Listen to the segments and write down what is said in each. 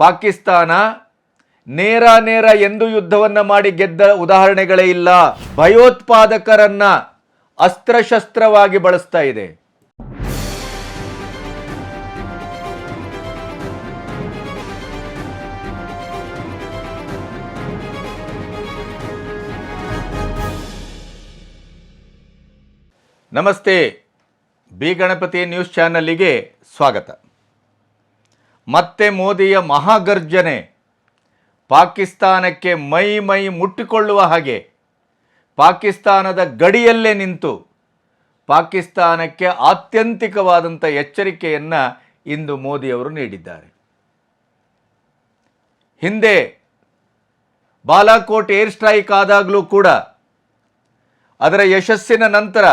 ಪಾಕಿಸ್ತಾನ ನೇರ ನೇರ ಎಂದು ಯುದ್ಧವನ್ನ ಮಾಡಿ ಗೆದ್ದ ಉದಾಹರಣೆಗಳೇ ಇಲ್ಲ. ಭಯೋತ್ಪಾದಕರನ್ನ ಅಸ್ತ್ರಶಸ್ತ್ರವಾಗಿ ಬಳಸ್ತಾ ಇದೆ. ನಮಸ್ತೆ. ಬಿ ಗಣಪತಿ ನ್ಯೂಸ್ ಚಾನಲ್ಗೆ ಸ್ವಾಗತ. ಮತ್ತೆ ಮೋದಿಯ ಮಹಾಗರ್ಜನೆ. ಪಾಕಿಸ್ತಾನಕ್ಕೆ ಮೈ ಮೈ ಮುಟ್ಟಿಕೊಳ್ಳುವ ಹಾಗೆ. ಪಾಕಿಸ್ತಾನದ ಗಡಿಯಲ್ಲೇ ನಿಂತು ಪಾಕಿಸ್ತಾನಕ್ಕೆ ಆತ್ಯಂತಿಕವಾದಂಥ ಎಚ್ಚರಿಕೆಯನ್ನು ಇಂದು ಮೋದಿಯವರು ನೀಡಿದ್ದಾರೆ. ಹಿಂದೆ ಬಾಲಾಕೋಟ್ ಏರ್ ಸ್ಟ್ರೈಕ್ ಆದಾಗಲೂ ಕೂಡ ಅದರ ಯಶಸ್ಸಿನ ನಂತರ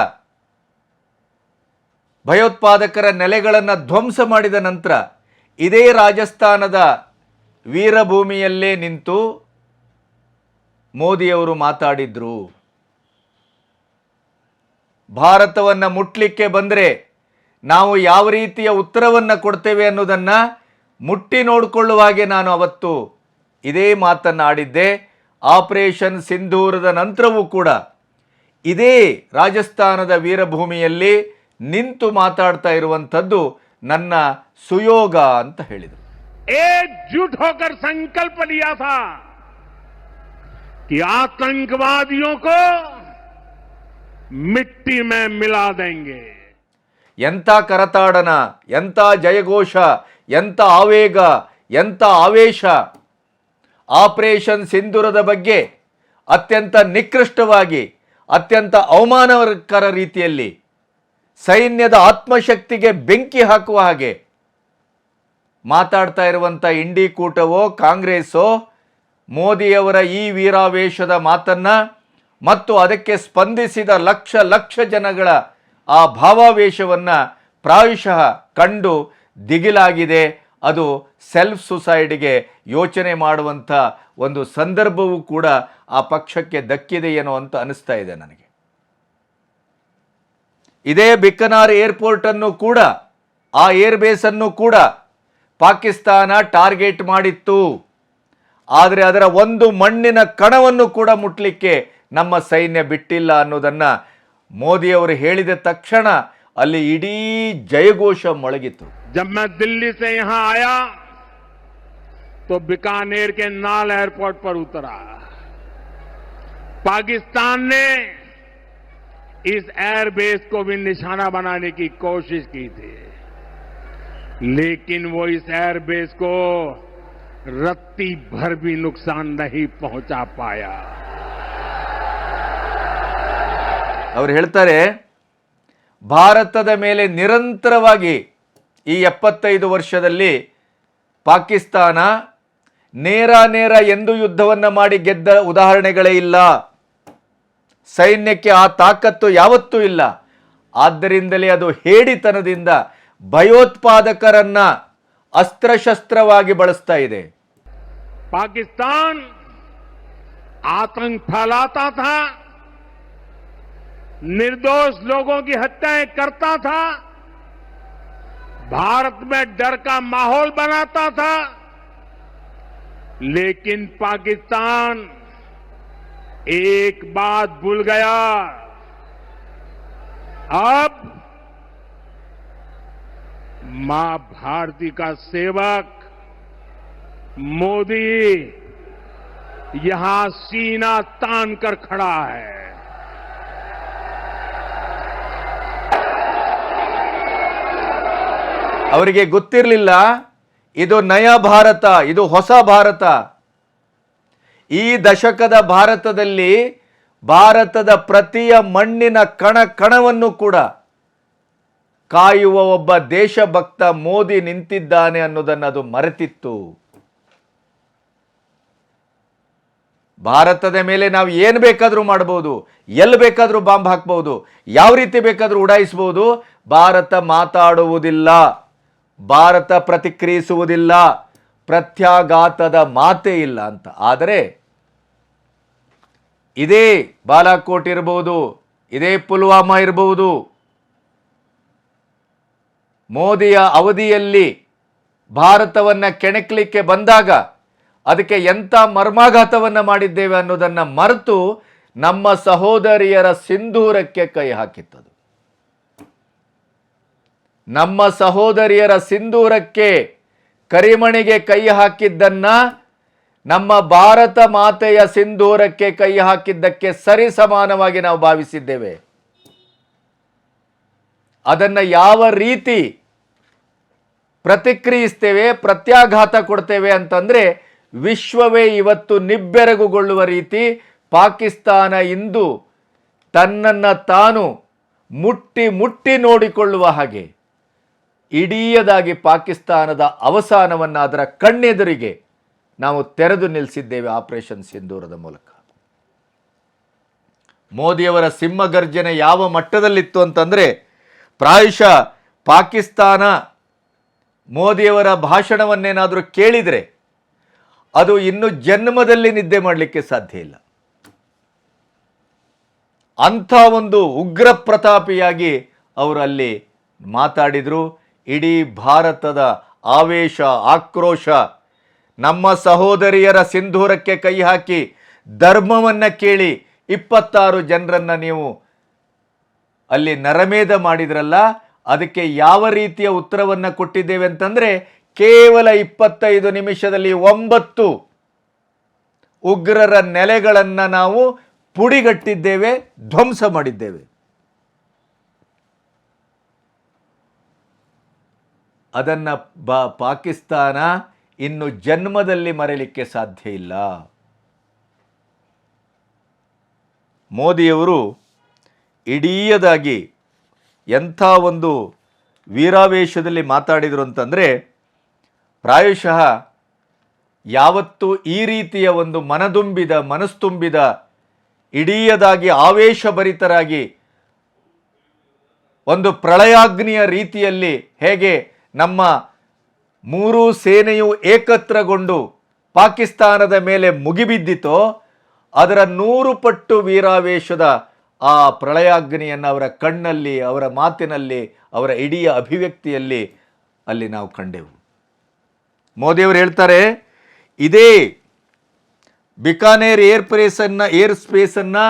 ಭಯೋತ್ಪಾದಕರ ನೆಲೆಗಳನ್ನು ಧ್ವಂಸ ಮಾಡಿದ ನಂತರ ಇದೇ ರಾಜಸ್ಥಾನದ ವೀರಭೂಮಿಯಲ್ಲೇ ನಿಂತು ಮೋದಿಯವರು ಮಾತಾಡಿದ್ರು. ಭಾರತವನ್ನು ಮುಟ್ಲಿಕ್ಕೆ ಬಂದರೆ ನಾವು ಯಾವ ರೀತಿಯ ಉತ್ತರವನ್ನು ಕೊಡ್ತೇವೆ ಅನ್ನೋದನ್ನು ಮುಟ್ಟಿ ನೋಡಿಕೊಳ್ಳುವ ಹಾಗೆ ನಾನು ಅವತ್ತು ಇದೇ ಮಾತನ್ನು ಆಡಿದ್ದೆ ಆಪರೇಷನ್ ಸಿಂಧೂರದ ನಂತರವೂ ಕೂಡ ಇದೇ ರಾಜಸ್ಥಾನದ ವೀರಭೂಮಿಯಲ್ಲಿ ನಿಂತು ಮಾತಾಡ್ತಾ ಇರುವಂಥದ್ದು ನನ್ನ ಸುಯೋಗ ಅಂತ ಹೇಳಿದರು एकजुट होकर संकल्प लिया था कि आतंकवादियों को मिट्टी में मिला देंगे ಎಂಥ ಕರತಾಡನ ಎಂಥ ಜಯಘೋಷ ಎಂಥ ಆವೇಗ ಎಂಥ ಆವೇಶ ಆಪರೇಷನ್ ಸಿಂಧೂರದ ಬಗ್ಗೆ ಅತ್ಯಂತ ನಿಕೃಷ್ಟವಾಗಿ ಅತ್ಯಂತ ಅವಮಾನಕರ ರೀತಿಯಲ್ಲಿ ಸೈನ್ಯದ ಆತ್ಮಶಕ್ತಿಗೆ ಬೆಂಕಿ ಹಾಕುವ ಹಾಗೆ. ಮಾತಾಡ್ತಾ ಇರುವಂಥ ಇಂಡಿ ಕೂಟವೋ, ಕಾಂಗ್ರೆಸ್ಸೋ, ಮೋದಿಯವರ ಈ ವೀರಾವೇಶದ ಮಾತನ್ನ ಮತ್ತು ಅದಕ್ಕೆ ಸ್ಪಂದಿಸಿದ ಲಕ್ಷ ಲಕ್ಷ ಜನಗಳ ಆ ಭಾವಾವೇಶವನ್ನು ಪ್ರಾಯಶಃ ಕಂಡು ದಿಗಿಲಾಗಿದೆ. ಅದು ಸೆಲ್ಫ್ ಸುಸೈಡ್ಗೆ ಯೋಚನೆ ಮಾಡುವಂಥ ಒಂದು ಸಂದರ್ಭವೂ ಕೂಡ ಆ ಪಕ್ಷಕ್ಕೆ ದಕ್ಕಿದೆಯೇನೋ ಅಂತ ಅನಿಸ್ತಾ ಇದೆ ನನಗೆ. ಇದೇ ಬಿಕ್ಕನಾರ್ ಏರ್ಪೋರ್ಟ್ ಅನ್ನು ಕೂಡ ಆ ಏರ್ ಬೇಸ್ ಅನ್ನು ಕೂಡ ಪಾಕಿಸ್ತಾನ ಟಾರ್ಗೆಟ್ ಮಾಡಿತ್ತು ಆದರೆ ಅದರ ಒಂದು ಮಣ್ಣಿನ ಕಣವನ್ನು ಕೂಡ ಮುಟ್ಲಿಕ್ಕೆ ನಮ್ಮ ಸೈನ್ಯ ಬಿಟ್ಟಿಲ್ಲ ಅನ್ನೋದನ್ನ ಮೋದಿಯವರು ಹೇಳಿದ ತಕ್ಷಣ ಅಲ್ಲಿ ಇಡೀ ಜಯಘೋಷ ಮೊಳಗಿತ್ತು जब मैं दिल्ली से यहां आया तो बीकानेर के नाल एयरपोर्ट पर उतरा पाकिस्तान ने इस एयरबेस को भी निशाना बनाने की कोशिश की थी लेकिन वो इस एयरबेस को रत्ती भर भी नुकसान नहीं पहुंचा पाया ಅವರು ಹೇಳ್ತಾರೆ ಭಾರತದ ಮೇಲೆ ನಿರಂತರವಾಗಿ ಈ ಎಪ್ಪತ್ತೈದು ವರ್ಷದಲ್ಲಿ ಪಾಕಿಸ್ತಾನ ನೇರ ನೇರ ಎಂದು ಯುದ್ಧವನ್ನು ಮಾಡಿ ಗೆದ್ದ ಉದಾಹರಣೆಗಳೇ ಇಲ್ಲ ಸೈನ್ಯಕ್ಕೆ ಆ ತಾಕತ್ತು ಯಾವತ್ತೂ ಇಲ್ಲ ಆದ್ದರಿಂದಲೇ ಅದು ಹೇಡಿತನದಿಂದ ಭಯೋತ್ಪಾದಕರನ್ನ ಅಸ್ತ್ರಶಸ್ತ್ರವಾಗಿ ಬಳಸ್ತಾ ಇದೆ पाकिस्तान आतंक फैलाता था निर्दोष लोगों की हत्याएं करता था भारत में डर का माहौल बनाता था लेकिन पाकिस्तान एक बात भूल गया अब मां भारती का सेवक मोदी यहां सीना तान कर खड़ा है ಅವರಿಗೆ ಗೊತ್ತಿರಲಿಲ್ಲ ಇದು ನಯ ಭಾರತ ಇದು ಹೊಸ ಭಾರತ ಈ ದಶಕದ ಭಾರತದಲ್ಲಿ ಭಾರತದ ಪ್ರತಿಯ ಮಣ್ಣಿನ ಕಣ ಕಣವನ್ನು ಕೂಡ ಕಾಯುವ ಒಬ್ಬ ದೇಶಭಕ್ತ ಮೋದಿ ನಿಂತಿದ್ದಾನೆ ಅನ್ನೋದನ್ನು ಅದು ಮರೆತಿತ್ತು. ಭಾರತದ ಮೇಲೆ ನಾವು ಏನು ಬೇಕಾದರೂ ಮಾಡ್ಬೋದು ಎಲ್ಲಿ ಬೇಕಾದರೂ ಬಾಂಬ್ ಹಾಕ್ಬೋದು, ಯಾವ ರೀತಿ ಬೇಕಾದರೂ ಉಡಾಯಿಸ್ಬೋದು, ಭಾರತ ಮಾತಾಡುವುದಿಲ್ಲ, ಭಾರತ ಪ್ರತಿಕ್ರಿಯಿಸುವುದಿಲ್ಲ, ಪ್ರತ್ಯಾಘಾತದ ಮಾತೇ ಇಲ್ಲ ಅಂತ. ಆದರೆ ಇದೇ ಬಾಲಾಕೋಟ್ ಇರಬಹುದು, ಇದೇ ಪುಲ್ವಾಮಾ ಇರಬಹುದು. ಮೋದಿಯ ಅವಧಿಯಲ್ಲಿ ಭಾರತವನ್ನು ಕೆಣಕಲಿಕ್ಕೆ ಬಂದಾಗ ಅದಕ್ಕೆ ಎಂಥ ಮರ್ಮಾಘಾತವನ್ನು ಮಾಡಿದ್ದೇವೆ ಅನ್ನೋದನ್ನು ಮರೆತು ನಮ್ಮ ಸಹೋದರಿಯರ ಸಿಂಧೂರಕ್ಕೆ ಕೈ ಹಾಕಿತ್ತದು. ನಮ್ಮ ಸಹೋದರಿಯರ ಸಿಂಧೂರಕ್ಕೆ ಕರಿಮಣಿಗೆ ಕೈ ಹಾಕಿದ್ದನ್ನ ನಮ್ಮ ಭಾರತ ಮಾತೆಯ ಸಿಂಧೂರಕ್ಕೆ ಕೈ ಹಾಕಿದ್ದಕ್ಕೆ ಸರಿ ಸಮಾನವಾಗಿ ನಾವು ಭಾವಿಸಿದ್ದೇವೆ. ಅದನ್ನು ಯಾವ ರೀತಿ ಪ್ರತಿಕ್ರಿಯಿಸ್ತೇವೆ, ಪ್ರತ್ಯಾಘಾತ ಕೊಡ್ತೇವೆ ಅಂತಂದ್ರೆ ವಿಶ್ವವೇ ಇವತ್ತು ನಿಬ್ಬೆರಗುಗೊಳ್ಳುವ ರೀತಿ ಪಾಕಿಸ್ತಾನ ಇಂದು ತನ್ನನ್ನು ತಾನು ಮುಟ್ಟಿ ಮುಟ್ಟಿ ನೋಡಿಕೊಳ್ಳುವ ಹಾಗೆ, ಇಡೀಯದಾಗಿ ಪಾಕಿಸ್ತಾನದ ಅವಸಾನವನ್ನು ಅದರ ಕಣ್ಣೆದುರಿಗೆ ನಾವು ತೆರೆದು ನಿಲ್ಲಿಸಿದ್ದೇವೆ ಆಪರೇಷನ್ ಸಿಂಧೂರದ ಮೂಲಕ. ಮೋದಿಯವರ ಸಿಂಹಗರ್ಜನೆ ಯಾವ ಮಟ್ಟದಲ್ಲಿತ್ತು ಅಂತಂದರೆ ಪ್ರಾಯಶಃ ಪಾಕಿಸ್ತಾನ ಮೋದಿಯವರ ಭಾಷಣವನ್ನೇನಾದರೂ ಕೇಳಿದರೆ ಅದು ಇನ್ನು ಜನ್ಮದಲ್ಲಿ ನಿದ್ದೆ ಮಾಡಲಿಕ್ಕೆ ಸಾಧ್ಯ ಇಲ್ಲ. ಅಂಥ ಒಂದು ಉಗ್ರ ಪ್ರತಾಪಿಯಾಗಿ ಅವರು ಅಲ್ಲಿ ಮಾತಾಡಿದರು. ಇಡೀ ಭಾರತದ ಆವೇಶ, ಆಕ್ರೋಶ ನಮ್ಮ ಸಹೋದರಿಯರ ಸಿಂಧೂರಕ್ಕೆ ಕೈ ಹಾಕಿ ಧರ್ಮವನ್ನು ಕೇಳಿ ಇಪ್ಪತ್ತಾರು ಜನರನ್ನು ನೀವು ಅಲ್ಲಿ ನರಮೇಧ ಮಾಡಿದ್ರಲ್ಲ, ಅದಕ್ಕೆ ಯಾವ ರೀತಿಯ ಉತ್ತರವನ್ನು ಕೊಟ್ಟಿದ್ದೇವೆ ಅಂತಂದರೆ ಕೇವಲ ಇಪ್ಪತ್ತೈದು ನಿಮಿಷದಲ್ಲಿ ಒಂಬತ್ತು ಉಗ್ರರ ನೆಲೆಗಳನ್ನು ನಾವು ಪುಡಿಗಟ್ಟಿದ್ದೇವೆ, ಧ್ವಂಸ ಮಾಡಿದ್ದೇವೆ. ಅದನ್ನು ಬ ಪಾಕಿಸ್ತಾನ ಇನ್ನು ಜನ್ಮದಲ್ಲಿ ಮರೆಯಲಿಕ್ಕೆ ಸಾಧ್ಯ ಇಲ್ಲ. ಮೋದಿಯವರು ಇಡೀಯದಾಗಿ ಎಂಥ ಒಂದು ವೀರಾವೇಶದಲ್ಲಿ ಮಾತಾಡಿದರು ಅಂತಂದರೆ ಪ್ರಾಯಶಃ ಯಾವತ್ತೂ ಈ ರೀತಿಯ ಒಂದು ಮನದುಂಬಿದ, ಮನಸ್ತುಂಬಿದ, ಇಡೀಯದಾಗಿ ಆವೇಶಭರಿತರಾಗಿ ಒಂದು ಪ್ರಳಯಾಗ್ನಿಯ ರೀತಿಯಲ್ಲಿ ಹೇಗೆ ನಮ್ಮ ಮೂರೂ ಸೇನೆಯು ಏಕತ್ರಗೊಂಡು ಪಾಕಿಸ್ತಾನದ ಮೇಲೆ ಮುಗಿಬಿದ್ದಿತೋ, ಅದರ ನೂರು ಪಟ್ಟು ವೀರಾವೇಶದ ಆ ಪ್ರಳಯಾಗ್ನಿಯನ್ನು ಅವರ ಕಣ್ಣಲ್ಲಿ, ಅವರ ಮಾತಿನಲ್ಲಿ, ಅವರ ಇಡೀ ಅಭಿವ್ಯಕ್ತಿಯಲ್ಲಿ ಅಲ್ಲಿ ನಾವು ಕಂಡೆವು. ಮೋದಿಯವರು ಹೇಳ್ತಾರೆ, ಇದೇ ಬಿಕಾನೇರ್ ಏರ್ ಪ್ರೇಸನ್ನು, ಏರ್ ಸ್ಪೇಸನ್ನು,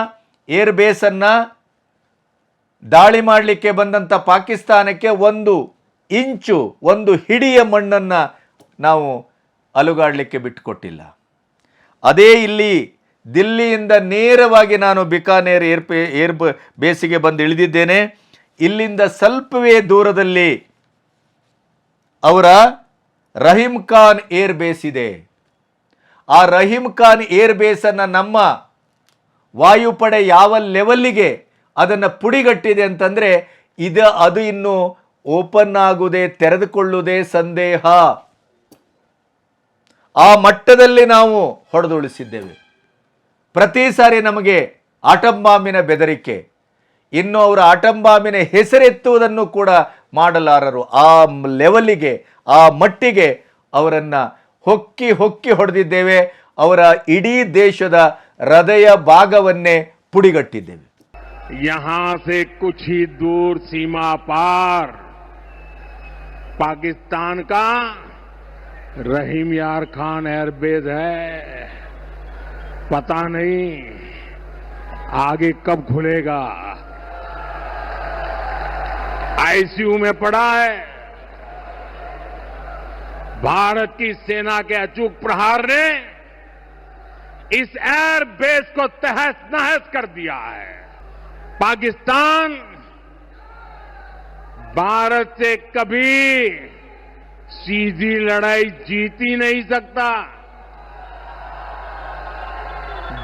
ಏರ್ ಬೇಸನ್ನು ದಾಳಿ ಮಾಡಲಿಕ್ಕೆ ಬಂದಂಥ ಪಾಕಿಸ್ತಾನಕ್ಕೆ ಒಂದು ಇಂಚು ಒಂದು ಹಿಡಿಯ ಮಣ್ಣನ್ನು ನಾವು ಅಲುಗಾಡಲಿಕ್ಕೆ ಬಿಟ್ಟುಕೊಟ್ಟಿಲ್ಲ ಅದೇ ಇಲ್ಲಿ ದಿಲ್ಲಿಯಿಂದ ನೇರವಾಗಿ ನಾನು ಬಿಕಾನೇರ್ ಏರ್ಪೇ, ಏರ್ ಬೇಸಿಗೆ ಬಂದು ಇಳಿದಿದ್ದೇನೆ. ಇಲ್ಲಿಂದ ಸ್ವಲ್ಪವೇ ದೂರದಲ್ಲಿ ಅವರ ರಹೀಮ್ ಖಾನ್ ಏರ್ ಬೇಸ್ ಇದೆ. ಆ ರಹೀಮ್ ಖಾನ್ ಏರ್ ಬೇಸನ್ನು ನಮ್ಮ ವಾಯುಪಡೆ ಯಾವ ಲೆವೆಲ್ಲಿಗೆ ಅದನ್ನು ಪುಡಿಗಟ್ಟಿದೆ ಅಂತಂದರೆ ಇದು, ಅದು ಇನ್ನು ಓಪನ್ ಆಗುವುದೇ ತೆರೆದುಕೊಳ್ಳುವುದೇ ಸಂದೇಹ ಆ ಮಟ್ಟದಲ್ಲಿ ನಾವು ಹೊಡೆದುಳಿಸಿದ್ದೇವೆ ಪ್ರತಿ ಸಾರಿ ನಮಗೆ ಆಟಂ ಬಾಂಬಿನ ಬೆದರಿಕೆ ಇನ್ನು ಅವರ ಆಟಂ ಬಾಂಬಿನ ಹೆಸರೆತ್ತುವುದನ್ನು ಕೂಡ ಮಾಡಲಾರರು ಆ ಲೆವೆಲ್ಲಿಗೆ ಆ ಮಟ್ಟಿಗೆ ಅವರನ್ನು ಹೊಕ್ಕಿ ಹೊಕ್ಕಿ ಹೊಡೆದಿದ್ದೇವೆ ಅವರ ಇಡೀ ದೇಶದ ಹೃದಯ ಭಾಗವನ್ನೇ ಪುಡಿಗಟ್ಟಿದ್ದೇವೆ यहां से कुछ ही दूर सीमा पार पाकिस्तान का रहीम यार खान एयरबेस है। पता नहीं आगे कब खुलेगा। आईसीयू में पड़ा है। भारत की सेना के अचूक प्रहार ने इस एयरबेस को तहस नहस कर दिया है। पाकिस्तान भारत से कभी सीधी लड़ाई जीत ही नहीं सकता।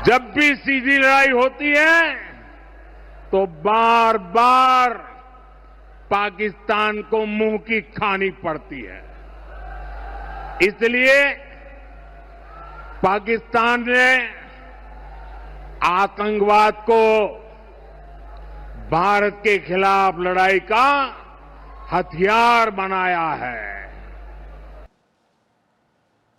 जब भी सीधी लड़ाई होती है तो बार बार पाकिस्तान को मुँह की खानी पड़ती है। इसलिए पाकिस्तान ने आतंकवाद को भारत के खिलाफ लड़ाई का हथियार बनाया है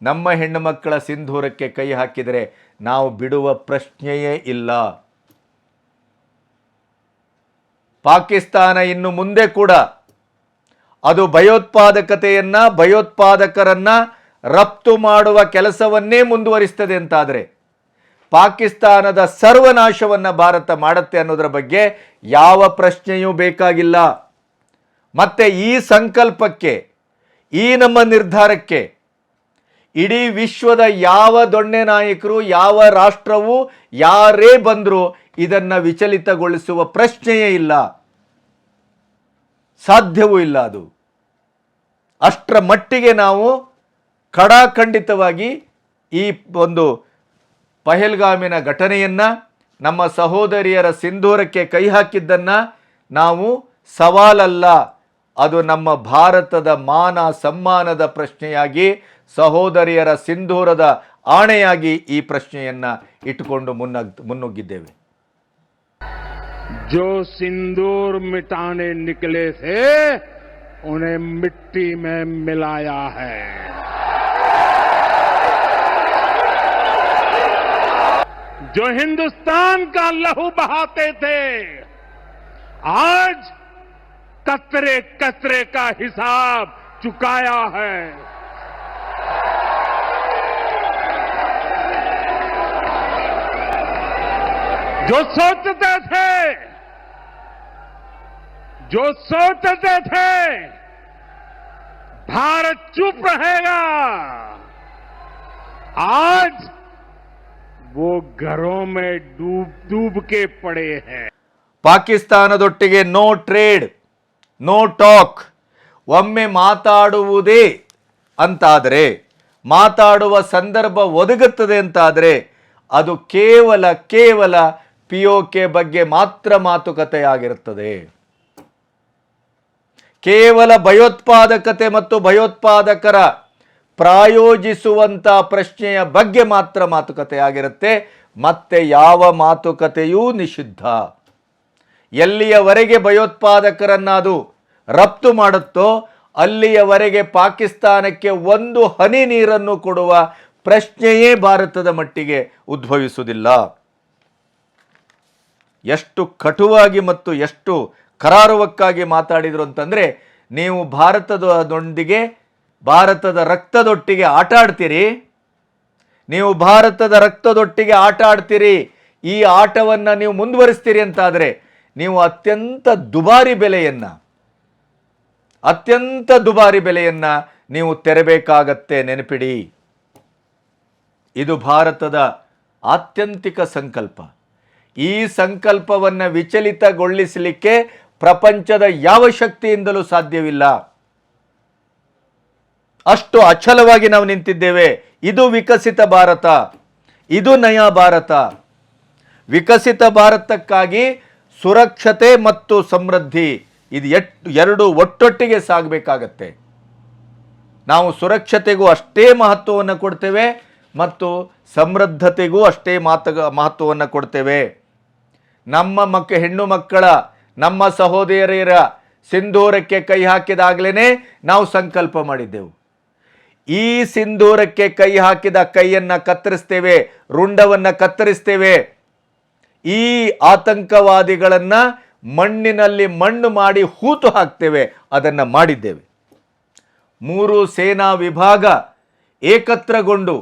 ನಮ್ಮ ಹೆಣ್ಣು ಮಕ್ಕಳ ಸಿಂಧೂರಕ್ಕೆ ಕೈ ಹಾಕಿದರೆ ನಾವು ಬಿಡುವ ಪ್ರಶ್ನೆಯೇ ಇಲ್ಲ ಪಾಕಿಸ್ತಾನ ಇನ್ನು ಮುಂದೆ ಕೂಡ ಅದು ಭಯೋತ್ಪಾದಕತೆಯನ್ನ ಭಯೋತ್ಪಾದಕರನ್ನ ರಫ್ತು ಮಾಡುವ ಕೆಲಸವನ್ನೇ ಮುಂದುವರಿಸ್ತದೆ ಅಂತಾದರೆ ಪಾಕಿಸ್ತಾನದ ಸರ್ವನಾಶವನ್ನ ಭಾರತ ಮಾಡುತ್ತೆ ಅನ್ನೋದರ ಬಗ್ಗೆ ಯಾವ ಪ್ರಶ್ನೆಯೂ ಬೇಕಾಗಿಲ್ಲ ಮತ್ತೆ ಈ ಸಂಕಲ್ಪಕ್ಕೆ, ಈ ನಮ್ಮ ನಿರ್ಧಾರಕ್ಕೆ ಇಡೀ ವಿಶ್ವದ ಯಾವ ದೊಣ್ಣೆ ನಾಯಕರು, ಯಾವ ರಾಷ್ಟ್ರವು ಯಾರೇ ಬಂದರೂ ಇದನ್ನು ವಿಚಲಿತಗೊಳಿಸುವ ಪ್ರಶ್ನೆಯೇ ಇಲ್ಲ. ಸಾಧ್ಯವೂ ಇಲ್ಲ ಅದು. ಅಷ್ಟರ ಮಟ್ಟಿಗೆ ನಾವು ಖಡಾಖಂಡಿತವಾಗಿ ಈ ಒಂದು ಪಹಲ್ಗಾಮಿನ ಘಟನೆಯನ್ನು, ನಮ್ಮ ಸಹೋದರಿಯರ ಸಿಂಧೂರಕ್ಕೆ ಕೈ ಹಾಕಿದ್ದನ್ನು ನಾವು ಸವಾಲಲ್ಲ. ಅದು ನಮ್ಮ ಭಾರತದ ಮಾನ ಸಮ್ಮಾನದ ಪ್ರಶ್ನೆಯಾಗಿ ಸಹೋದರಿಯರ ಸಿಂಧೂರದ ಆಣೆಯಾಗಿ ಈ ಪ್ರಶ್ನೆಯನ್ನ ಇಟ್ಟುಕೊಂಡು ಮುನ್ನಗ್ ಮುನ್ನುಗ್ಗಿದ್ದೇವೆ जो सिंदूर मिटाने निकले थे उन्हें मिट्टी में मिलाया है जो हिंदुस्तान का लहू बहाते थे आज कतरे कतरे का हिसाब चुकाया है जो सोचते थे जो सोचते थे भारत चुप रहेगा आज वो घरों में डूब डूब के पड़े हैं ಪಾಕಿಸ್ತಾನದೊಟ್ಟಿಗೆ ನೋ ಟ್ರೇಡ್ No talk ಒಮ್ಮೆ ಮಾತಾಡುವುದೇ ಅಂತಾದರೆ, ಮಾತಾಡುವ ಸಂದರ್ಭ ಒದಗುತ್ತದೆ ಅಂತಾದರೆ, ಅದು ಕೇವಲ ಕೇವಲ ಪಿ ಒ ಕೆ ಬಗ್ಗೆ ಮಾತ್ರ ಮಾತುಕತೆಯಾಗಿರುತ್ತದೆ. ಕೇವಲ ಭಯೋತ್ಪಾದಕತೆ ಮತ್ತು ಭಯೋತ್ಪಾದಕರ ಪ್ರಾಯೋಜಿಸುವಂತ ಪ್ರಶ್ನೆಯ ಬಗ್ಗೆ ಮಾತ್ರ ಮಾತುಕತೆಯಾಗಿರುತ್ತೆ. ಮತ್ತೆ ಯಾವ ಮಾತುಕತೆಯೂ ನಿಷಿದ್ಧ. ಎಲ್ಲಿಯವರೆಗೆ ಭಯೋತ್ಪಾದಕರನ್ನ ಅದು ರಫ್ತು ಮಾಡುತ್ತೋ ಅಲ್ಲಿಯವರೆಗೆ ಪಾಕಿಸ್ತಾನಕ್ಕೆ ಒಂದು ಹನಿ ನೀರನ್ನು ಕೊಡುವ ಪ್ರಶ್ನೆಯೇ ಭಾರತದ ಮಟ್ಟಿಗೆ ಉದ್ಭವಿಸುವುದಿಲ್ಲ. ಎಷ್ಟು ಕಟುವಾಗಿ ಮತ್ತು ಎಷ್ಟು ಕರಾರುವಕ್ಕಾಗಿ ಮಾತಾಡಿದರು ಅಂತಂದರೆ, ನೀವು ಭಾರತದೊಂದಿಗೆ ಭಾರತದ ರಕ್ತದೊಟ್ಟಿಗೆ ಆಟ ಆಡ್ತೀರಿ ನೀವು ಭಾರತದ ರಕ್ತದೊಟ್ಟಿಗೆ ಆಟ ಆಡ್ತೀರಿ ಈ ಆಟವನ್ನು ನೀವು ಮುಂದುವರಿಸ್ತೀರಿ ಅಂತಾದರೆ ನೀವು ಅತ್ಯಂತ ದುಬಾರಿ ಬೆಲೆಯನ್ನು, ಅತ್ಯಂತ ದುಬಾರಿ ಬೆಲೆಯನ್ನು ನೀವು ತೆರಬೇಕಾಗತ್ತೆ, ನೆನಪಿಡಿ. ಇದು ಭಾರತದ ಆತ್ಯಂತಿಕ ಸಂಕಲ್ಪ. ಈ ಸಂಕಲ್ಪವನ್ನು ವಿಚಲಿತಗೊಳಿಸಲಿಕ್ಕೆ ಪ್ರಪಂಚದ ಯಾವ ಶಕ್ತಿಯಿಂದಲೂ ಸಾಧ್ಯವಿಲ್ಲ. ಅಷ್ಟು ಅಚಲವಾಗಿ ನಾವು ನಿಂತಿದ್ದೇವೆ. ಇದು ವಿಕಸಿತ ಭಾರತ. ಇದು ನಯ ಭಾರತ. ವಿಕಸಿತ ಭಾರತಕ್ಕಾಗಿ ಸುರಕ್ಷತೆ ಮತ್ತು ಸಮೃದ್ಧಿ, ಇದು ಎಟ್ಟು ಎರಡು ಒಟ್ಟೊಟ್ಟಿಗೆ ಸಾಗಬೇಕಾಗತ್ತೆ. ನಾವು ಸುರಕ್ಷತೆಗೂ ಅಷ್ಟೇ ಮಹತ್ವವನ್ನು ಕೊಡ್ತೇವೆ ಮತ್ತು ಸಮೃದ್ಧತೆಗೂ ಅಷ್ಟೇ ಮಾತ ಮಹತ್ವವನ್ನು ಕೊಡ್ತೇವೆ. ನಮ್ಮ ಮಕ್ಕ, ಹೆಣ್ಣು ಮಕ್ಕಳ, ನಮ್ಮ ಸಹೋದರಿಯರ ಸಿಂಧೂರಕ್ಕೆ ಕೈ ಹಾಕಿದಾಗಲೇ ನಾವು ಸಂಕಲ್ಪ ಮಾಡಿದ್ದೆವು. ಈ ಸಿಂಧೂರಕ್ಕೆ ಕೈ ಹಾಕಿದ ಕೈಯನ್ನು ಕತ್ತರಿಸ್ತೇವೆ, ರುಂಡವನ್ನು ಕತ್ತರಿಸ್ತೇವೆ ಈ ಆತಂಕವಾದಿಗಳನ್ನು ಮಣ್ಣಿನಲ್ಲಿ ಮಣ್ಣು ಮಾಡಿ ಹೂತು ಹಾಕ್ತೇವೆ ಅದನ್ನು ಮಾಡಿದ್ದೇವೆ ಮೂರು ಸೇನಾ ವಿಭಾಗ ಏಕತ್ರಗೊಂಡು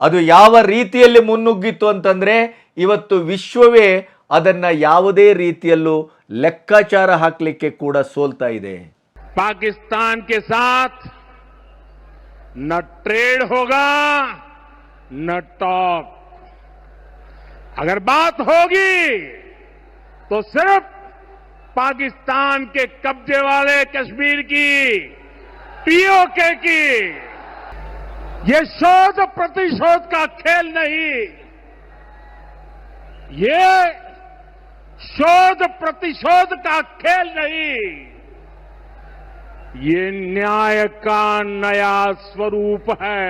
ಅದು ಯಾವ ರೀತಿಯಲ್ಲಿ ಮುನ್ನುಗ್ಗಿತ್ತು ಅಂತಂದ್ರೆ ಇವತ್ತು ವಿಶ್ವವೇ ಅದನ್ನ ಯಾವುದೇ ರೀತಿಯಲ್ಲೂ ಲೆಕ್ಕಾಚಾರ ಹಾಕಲಿಕ್ಕೆ ಕೂಡ ಸೋಲ್ತಾ ಇದೆ पाकिस्तान के साथ न ट्रेड होगा न टॉक अगर बात होगी तो सिर्फ़ पाकिस्तान के कब्जे वाले कश्मीर की, पीओके की। ये शोध प्रतिशोध का खेल नहीं। ये शोध प्रतिशोध का खेल नहीं। ये न्याय का नया स्वरूप है।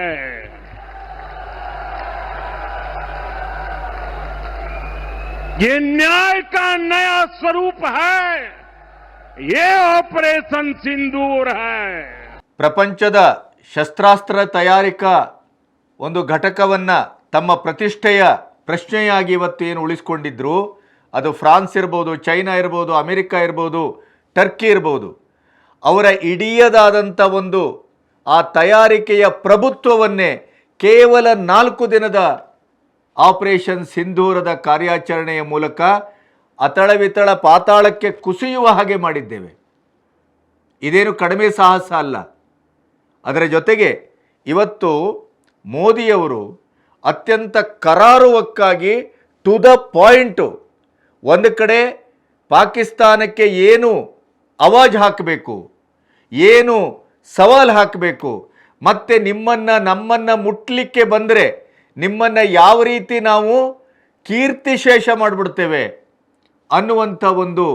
ये न्याय का नया स्वरूप है ये ऑपरेशन सिंदूर है ಪ್ರಪಂಚದ ಶಸ್ತ್ರಾಸ್ತ್ರ ತಯಾರಿಕಾ ಒಂದು ಘಟಕವನ್ನು ತಮ್ಮ ಪ್ರತಿಷ್ಠೆಯ ಪ್ರಶ್ನೆಯಾಗಿ ಇವತ್ತು ಏನು ಉಳಿಸ್ಕೊಂಡಿದ್ರು ಅದು ಫ್ರಾನ್ಸ್ ಇರ್ಬೋದು ಚೈನಾ ಇರ್ಬೋದು ಅಮೆರಿಕ ಇರ್ಬೋದು ಟರ್ಕಿ ಇರ್ಬೋದು ಅವರ ಇಡೀಯದಾದಂಥ ಒಂದು ಆ ತಯಾರಿಕೆಯ ಪ್ರಭುತ್ವವನ್ನೇ ಕೇವಲ ನಾಲ್ಕು ದಿನದ ಆಪರೇಷನ್ ಸಿಂಧೂರದ ಕಾರ್ಯಾಚರಣೆಯ ಮೂಲಕ ಅತಳವಿತಳ ಪಾತಾಳಕ್ಕೆ ಕುಸಿಯುವ ಹಾಗೆ ಮಾಡಿದ್ದೇವೆ. ಇದೇನು ಕಡಿಮೆ ಸಾಹಸ ಅಲ್ಲ. ಅದರ ಜೊತೆಗೆ ಇವತ್ತು ಮೋದಿಯವರು ಅತ್ಯಂತ ಕರಾರುವಕ್ಕಾಗಿ ಟು ದ ಪಾಯಿಂಟು ಒಂದು ಕಡೆ ಪಾಕಿಸ್ತಾನಕ್ಕೆ ಏನು ಅವಾಜ್ ಹಾಕಬೇಕು, ಏನು ಸವಾಲು ಹಾಕಬೇಕು, ಮತ್ತು ನಿಮ್ಮನ್ನು ನಮ್ಮನ್ನು ಮುಟ್ಲಿಕ್ಕೆ ಬಂದರೆ ನಿಮ್ಮನ್ನು ಯಾವ ರೀತಿ ನಾವು ಕೀರ್ತಿಶೇಷ ಮಾಡಿಬಿಡ್ತೇವೆ ಅನ್ನುವಂಥ ಒಂದು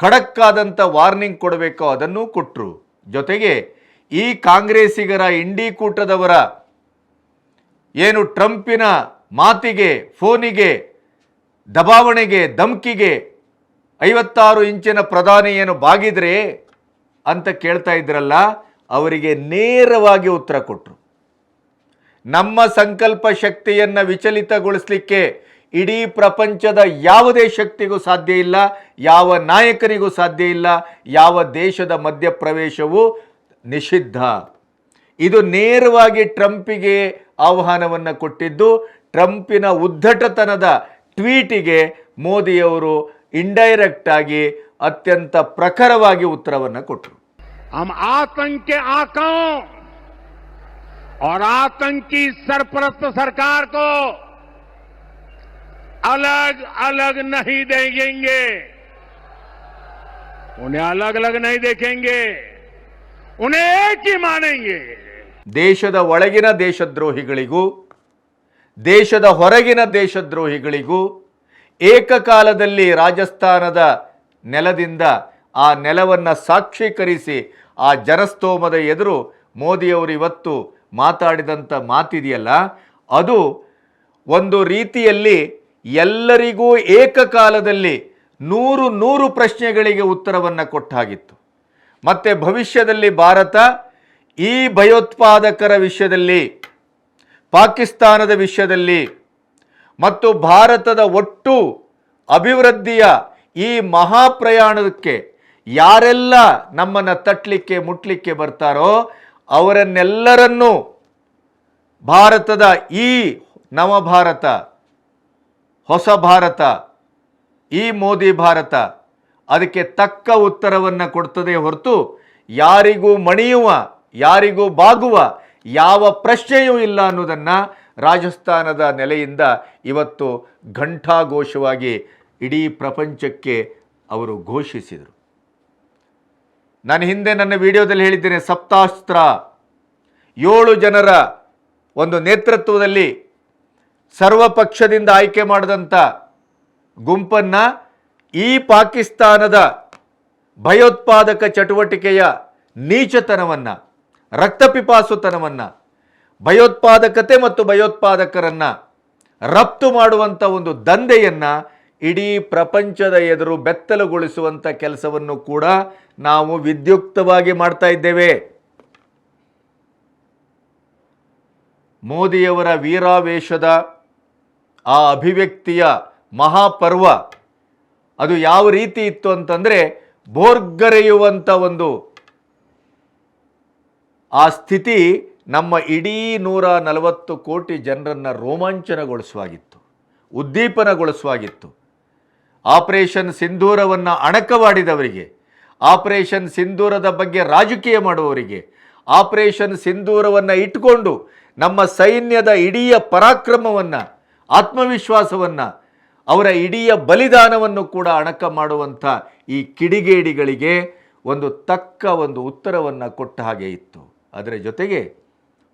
ಖಡಕ್ಕಾದಂಥ ವಾರ್ನಿಂಗ್ ಕೊಡಬೇಕು ಅದನ್ನು ಕೊಟ್ಟರು ಜೊತೆಗೆ ಈ ಕಾಂಗ್ರೆಸ್ಸಿಗರ ಇಂಡಿ ಕೂಟದವರ ಏನು ಟ್ರಂಪಿನ ಮಾತಿಗೆ, ಫೋನಿಗೆ, ದಬಾವಣೆಗೆ, ಧಮ್ಕಿಗೆ ಐವತ್ತಾರು ಇಂಚಿನ ಪ್ರಧಾನಿ ಏನು ಬಾಗಿದ್ರೆ ಅಂತ ಕೇಳ್ತಾ ಇದ್ರಲ್ಲ, ಅವರಿಗೆ ನೇರವಾಗಿ ಉತ್ತರ ಕೊಟ್ಟರು ನಮ್ಮ ಸಂಕಲ್ಪ ಶಕ್ತಿಯನ್ನು ವಿಚಲಿತಗೊಳಿಸಲಿಕ್ಕೆ ಇಡೀ ಪ್ರಪಂಚದ ಯಾವುದೇ ಶಕ್ತಿಗೂ ಸಾಧ್ಯ ಇಲ್ಲ, ಯಾವ ನಾಯಕನಿಗೂ ಸಾಧ್ಯ ಇಲ್ಲ, ಯಾವ ದೇಶದ ಮಧ್ಯಪ್ರವೇಶವೂ ನಿಷಿದ್ಧ. ಇದು ನೇರವಾಗಿ ಟ್ರಂಪಿಗೆ ಆಹ್ವಾನವನ್ನು ಕೊಟ್ಟಿದ್ದು, ಟ್ರಂಪಿನ ಉದ್ಧಟತನದ ಟ್ವೀಟಿಗೆ ಮೋದಿಯವರು ಇಂಡೈರೆಕ್ಟ್ ಆಗಿ ಅತ್ಯಂತ ಪ್ರಖರವಾಗಿ ಉತ್ತರವನ್ನು ಕೊಟ್ಟರು और आतंकी सरपरस्त सरकार को अलग अलग नहीं देखेंगे उन्हें अलग अलग नहीं देखेंगे उन्हें एक ही मानेंगे ದೇಶದ ಒಳಗಿನ ದೇಶದ್ರೋಹಿಗಳಿಗೂ ದೇಶದ ಹೊರಗಿನ ದೇಶದ್ರೋಹಿಗಳಿಗೂ ಏಕಕಾಲದಲ್ಲಿ ರಾಜಸ್ಥಾನದ ನೆಲದಿಂದ ಆ ನೆಲವನ್ನು ಸಾಕ್ಷೀಕರಿಸಿ ಆ ಜನಸ್ತೋಮದ ಎದುರು ಮೋದಿಯವರು ಇವತ್ತು ಮಾತಾಡಿದಂಥ ಮಾತಿದೆಯಲ್ಲ, ಅದು ಒಂದು ರೀತಿಯಲ್ಲಿ ಎಲ್ಲರಿಗೂ ಏಕಕಾಲದಲ್ಲಿ ನೂರು ನೂರು ಪ್ರಶ್ನೆಗಳಿಗೆ ಉತ್ತರವನ್ನು ಕೊಟ್ಟಾಗಿತ್ತು. ಮತ್ತು ಭವಿಷ್ಯದಲ್ಲಿ ಭಾರತ ಈ ಭಯೋತ್ಪಾದಕರ ವಿಷಯದಲ್ಲಿ, ಪಾಕಿಸ್ತಾನದ ವಿಷಯದಲ್ಲಿ ಮತ್ತು ಭಾರತದ ಒಟ್ಟು ಅಭಿವೃದ್ಧಿಯ ಈ ಮಹಾಪ್ರಯಾಣಕ್ಕೆ ಯಾರೆಲ್ಲ ನಮ್ಮನ್ನು ತಟ್ಟಲಿಕ್ಕೆ ಮುಟ್ಲಿಕ್ಕೆ ಬರ್ತಾರೋ ಅವರನ್ನೆಲ್ಲರನ್ನೂ ಭಾರತದ ಈ ನವ ಭಾರತ ಹೊಸ ಭಾರತ, ಈ ಮೋದಿ ಭಾರತ ಅದಕ್ಕೆ ತಕ್ಕ ಉತ್ತರವನ್ನು ಕೊಡ್ತದೆ ಹೊರತು ಯಾರಿಗೂ ಮಣಿಯುವ, ಯಾರಿಗೂ ಬಾಗುವ ಯಾವ ಪ್ರಶ್ನೆಯೂ ಇಲ್ಲ ಅನ್ನೋದನ್ನು ರಾಜಸ್ಥಾನದ ನೆಲೆಯಿಂದ ಇವತ್ತು ಘಂಟಾಘೋಷವಾಗಿ ಇಡೀ ಪ್ರಪಂಚಕ್ಕೆ ಅವರು ಘೋಷಿಸಿದರು. ನಾನು ಹಿಂದೆ ನನ್ನ ವಿಡಿಯೋದಲ್ಲಿ ಹೇಳಿದ್ದೇನೆ, ಸಪ್ತಾಸ್ತ್ರ. ಏಳು ಜನರ ಒಂದು ನೇತೃತ್ವದಲ್ಲಿ ಸರ್ವಪಕ್ಷದಿಂದ ಆಯ್ಕೆ ಮಾಡಿದಂಥ ಗುಂಪನ್ನು ಈ ಪಾಕಿಸ್ತಾನದ ಭಯೋತ್ಪಾದಕ ಚಟುವಟಿಕೆಯ ನೀಚತನವನ್ನು, ರಕ್ತಪಿಪಾಸುತನವನ್ನು, ಭಯೋತ್ಪಾದಕತೆ ಮತ್ತು ಭಯೋತ್ಪಾದಕರನ್ನು ರಫ್ತು ಮಾಡುವಂಥ ಒಂದು ದಂಧೆಯನ್ನು ಇಡೀ ಪ್ರಪಂಚದ ಎದುರು ಬೆತ್ತಲುಗೊಳಿಸುವಂಥ ಕೆಲಸವನ್ನು ಕೂಡ ನಾವು ವಿದ್ಯುಕ್ತವಾಗಿ ಮಾಡ್ತಾ ಇದ್ದೇವೆ. ಮೋದಿಯವರ ವೀರಾವೇಶದ ಆ ಅಭಿವ್ಯಕ್ತಿಯ ಮಹಾಪರ್ವ ಅದು ಯಾವ ರೀತಿ ಇತ್ತು ಅಂತಂದರೆ ಬೋರ್ಗರೆಯುವಂಥ ಒಂದು ಆ ಸ್ಥಿತಿ ನಮ್ಮ ಇಡೀ ನೂರ ನಲವತ್ತು ಕೋಟಿ ಜನರನ್ನು ರೋಮಾಂಚನಗೊಳಿಸುವಾಗಿತ್ತು, ಉದ್ದೀಪನಗೊಳಿಸುವಾಗಿತ್ತು. ಆಪರೇಷನ್ ಸಿಂಧೂರವನ್ನು ಅಣಕವಾಡಿದವರಿಗೆ ಆಪರೇಷನ್ ಸಿಂಧೂರದ ಬಗ್ಗೆ ರಾಜಕೀಯ ಮಾಡುವವರಿಗೆ ಆಪರೇಷನ್ ಸಿಂಧೂರವನ್ನು ಇಟ್ಟುಕೊಂಡು ನಮ್ಮ ಸೈನ್ಯದ ಇಡೀ ಪರಾಕ್ರಮವನ್ನು, ಆತ್ಮವಿಶ್ವಾಸವನ್ನು, ಅವರ ಇಡೀ ಬಲಿದಾನವನ್ನು ಕೂಡ ಅಣಕ ಮಾಡುವಂಥ ಈ ಕಿಡಿಗೇಡಿಗಳಿಗೆ ಒಂದು ತಕ್ಕ ಒಂದು ಉತ್ತರವನ್ನು ಕೊಟ್ಟ ಹಾಗೆ ಇತ್ತು. ಅದರ ಜೊತೆಗೆ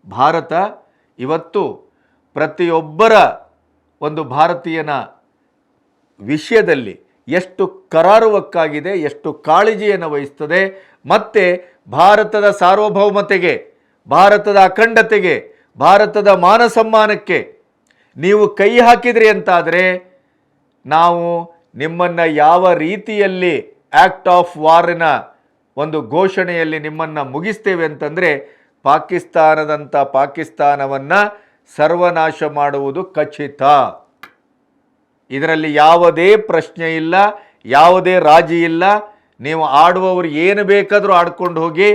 ಭಾರತ ಇವತ್ತು ಪ್ರತಿಯೊಬ್ಬರ ಒಂದು ಭಾರತೀಯನ ವಿಷಯದಲ್ಲಿ ಎಷ್ಟು ಕರಾರುವಕ್ಕಾಗಿದೆ, ಎಷ್ಟು ಕಾಳಜಿಯನ್ನು ವಹಿಸ್ತದೆ, ಮತ್ತು ಭಾರತದ ಸಾರ್ವಭೌಮತೆಗೆ, ಭಾರತದ ಅಖಂಡತೆಗೆ, ಭಾರತದ ಮಾನ ಸಮ್ಮಾನಕ್ಕೆ ನೀವು ಕೈ ಹಾಕಿದ್ರಿ ಅಂತಾದರೆ, ನಾವು ನಿಮ್ಮನ್ನು ಯಾವ ರೀತಿಯಲ್ಲಿ ಆ್ಯಕ್ಟ್ ಆಫ್ ವಾರಿನ ಒಂದು ಘೋಷಣೆಯಲ್ಲಿ ನಿಮ್ಮನ್ನು ಮುಗಿಸ್ತೇವೆ ಅಂತಂದರೆ, ಪಾಕಿಸ್ತಾನದಂಥ ಪಾಕಿಸ್ತಾನವನ್ನು ಸರ್ವನಾಶ ಮಾಡುವುದು ಖಚಿತ. ಇದರಲ್ಲಿ ಯಾವುದೇ ಪ್ರಶ್ನೆ ಇಲ್ಲ, ಯಾವುದೇ ರಾಜಿ ಇಲ್ಲ. ನೀವು ಆಡುವವರು ಏನು ಬೇಕಾದರೂ ಆಡ್ಕೊಂಡು ಹೋಗಿ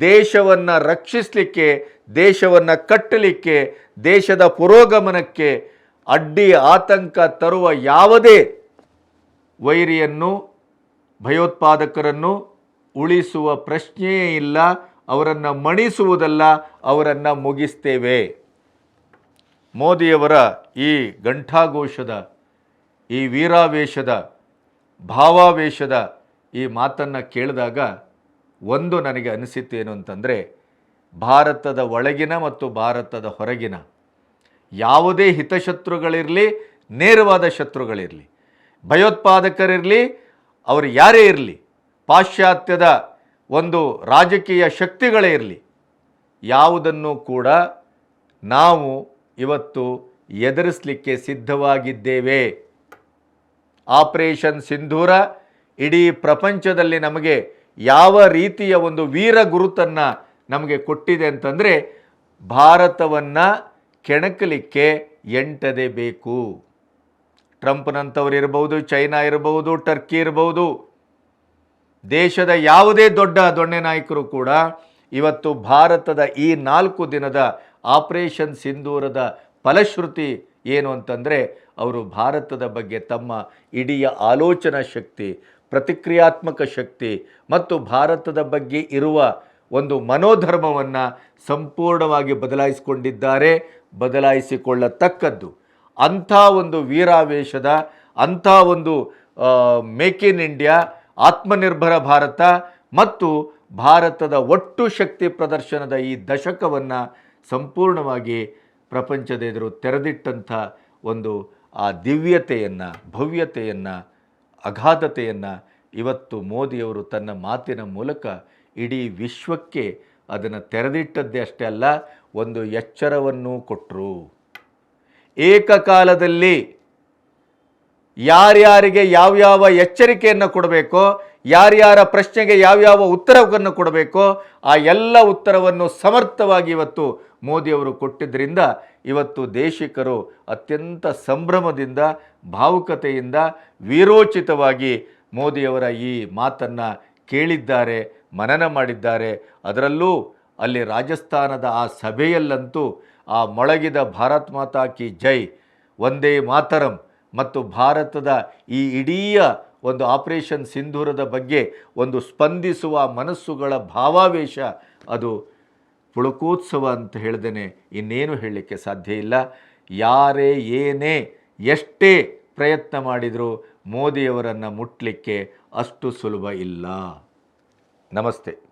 ದೇಶವನ್ನು ರಕ್ಷಿಸಲಿಕ್ಕೆ, ದೇಶವನ್ನು ಕಟ್ಟಲಿಕ್ಕೆ, ದೇಶದ ಪುರೋಗಮನಕ್ಕೆ ಅಡ್ಡಿ ಆತಂಕ ತರುವ ಯಾವುದೇ ವೈರಿಯನ್ನು, ಭಯೋತ್ಪಾದಕರನ್ನು ಉಳಿಸುವ ಪ್ರಶ್ನೆಯೇ ಇಲ್ಲ. ಅವರನ್ನು ಮಣಿಸುವುದಲ್ಲ, ಅವರನ್ನು ಮುಗಿಸ್ತೇವೆ. ಮೋದಿಯವರ ಈ ಘಂಟಾಘೋಷದ ಈ ವೀರಾವೇಶದ, ಭಾವಾವೇಶದ ಈ ಮಾತನ್ನು ಕೇಳಿದಾಗ ಒಂದು ನನಗೆ ಅನಿಸಿತ್ತೇನು ಅಂತಂದರೆ, ಭಾರತದ ಒಳಗಿನ ಮತ್ತು ಭಾರತದ ಹೊರಗಿನ ಯಾವುದೇ ಹಿತಶತ್ರುಗಳಿರಲಿ, ನೇರವಾದ ಶತ್ರುಗಳಿರಲಿ, ಭಯೋತ್ಪಾದಕರಿರಲಿ, ಅವರು ಯಾರೇ ಇರಲಿ, ಪಾಶ್ಚಾತ್ಯದ ಒಂದು ರಾಜಕೀಯ ಶಕ್ತಿಗಳೇ ಇರಲಿ, ಯಾವುದನ್ನು ಕೂಡ ನಾವು ಇವತ್ತು ಎದುರಿಸಲಿಕ್ಕೆ ಸಿದ್ಧವಾಗಿದ್ದೇವೆ. ಆಪರೇಷನ್ ಸಿಂಧೂರ. ಇಡೀ ಪ್ರಪಂಚದಲ್ಲಿ ನಮಗೆ ಯಾವ ರೀತಿಯ ಒಂದು ವೀರ ಗುರುತನ್ನು ನಮಗೆ ಕೊಟ್ಟಿದೆ ಅಂತಂದರೆ ಭಾರತವನ್ನು ಕೆಣಕಲಿಕ್ಕೆ ಎಂಟದೆ ಬೇಕು. ಟ್ರಂಪ್ನಂಥವ್ರು ಇರಬಹುದು ಚೈನಾ ಇರಬಹುದು ಟರ್ಕಿ ಇರಬಹುದು ದೇಶದ ಯಾವುದೇ ದೊಡ್ಡ ದೊಣ್ಣೆ ನಾಯಕರು ಕೂಡ ಇವತ್ತು ಭಾರತದ ಈ ನಾಲ್ಕು ದಿನದ ಆಪರೇಷನ್ ಸಿಂಧೂರದ ಫಲಶ್ರುತಿ ಏನು ಅಂತಂದರೆ ಅವರು ಭಾರತದ ಬಗ್ಗೆ ತಮ್ಮ ಇಡೀ ಆಲೋಚನಾ ಶಕ್ತಿ, ಪ್ರತಿಕ್ರಿಯಾತ್ಮಕ ಶಕ್ತಿ ಮತ್ತು ಭಾರತದ ಬಗ್ಗೆ ಇರುವ ಒಂದು ಮನೋಧರ್ಮವನ್ನು ಸಂಪೂರ್ಣವಾಗಿ ಬದಲಾಯಿಸಿಕೊಂಡಿದ್ದಾರೆ, ಬದಲಾಯಿಸಿಕೊಳ್ಳತಕ್ಕದ್ದು. ಅಂಥ ಒಂದು ವೀರಾವೇಶದ, ಅಂಥ ಒಂದು make in India Atmanirbhar Bharat ಮತ್ತು ಭಾರತದ ಒಟ್ಟು ಶಕ್ತಿ ಪ್ರದರ್ಶನದ ಈ ದಶಕವನ್ನು ಸಂಪೂರ್ಣವಾಗಿ ಪ್ರಪಂಚದ ಎದುರು ತೆರೆದಿಟ್ಟಂಥ ಒಂದು ಆ ದಿವ್ಯತೆಯನ್ನು, ಭವ್ಯತೆಯನ್ನು, ಅಗಾಧತೆಯನ್ನು ಇವತ್ತು ಮೋದಿಯವರು ತನ್ನ ಮಾತಿನ ಮೂಲಕ ಇಡೀ ವಿಶ್ವಕ್ಕೆ ಅದನ್ನು ತೆರೆದಿಟ್ಟದ್ದೇ ಅಷ್ಟೇ ಅಲ್ಲ, ಒಂದು ಎಚ್ಚರವನ್ನು ಕೊಟ್ಟರು ಏಕಕಾಲದಲ್ಲಿ ಯಾರ್ಯಾರಿಗೆ ಯಾವ್ಯಾವ ಎಚ್ಚರಿಕೆಯನ್ನು ಕೊಡಬೇಕೋ ಯಾರ್ಯಾರ ಪ್ರಶ್ನೆಗೆ ಯಾವ್ಯಾವ ಉತ್ತರವನ್ನು ಕೊಡಬೇಕೋ ಆ ಎಲ್ಲ ಉತ್ತರವನ್ನು ಸಮರ್ಥವಾಗಿ ಇವತ್ತು ಮೋದಿಯವರು ಕೊಟ್ಟಿದ್ದರಿಂದ ಇವತ್ತು ದೇಶಿಕರು ಅತ್ಯಂತ ಸಂಭ್ರಮದಿಂದ, ಭಾವುಕತೆಯಿಂದ ವೀರೋಚಿತವಾಗಿ ಮೋದಿಯವರ ಈ ಮಾತನ್ನು ಕೇಳಿದ್ದಾರೆ, ಮನನ ಮಾಡಿದ್ದಾರೆ. ಅದರಲ್ಲೂ ಅಲ್ಲಿ ರಾಜಸ್ಥಾನದ ಆ ಸಭೆಯಲ್ಲಂತೂ ಆ ಮೊಳಗಿದ ಭಾರತ್ ಮಾತಾ ಕಿ ಜೈ ಒಂದೇ ಮಾತರಂ ಮತ್ತು ಭಾರತದ ಈ ಇಡೀ ಒಂದು ಆಪರೇಷನ್ ಸಿಂಧೂರದ ಬಗ್ಗೆ ಒಂದು ಸ್ಪಂದಿಸುವ ಮನಸ್ಸುಗಳ ಭಾವಾವೇಶ ಅದು ಪುಳಕೋತ್ಸವ ಅಂತ ಹೇಳ್ದೇನೆ. ಇನ್ನೇನು ಹೇಳಲಿಕ್ಕೆ ಸಾಧ್ಯ ಇಲ್ಲ. ಯಾರೇ ಏನೇ, ಎಷ್ಟೇ ಪ್ರಯತ್ನ ಮಾಡಿದರೂ ಮೋದಿಯವರನ್ನು ಮುಟ್ಟಲಿಕ್ಕೆ ಅಷ್ಟು ಸುಲಭ ಇಲ್ಲ. ನಮಸ್ತೆ.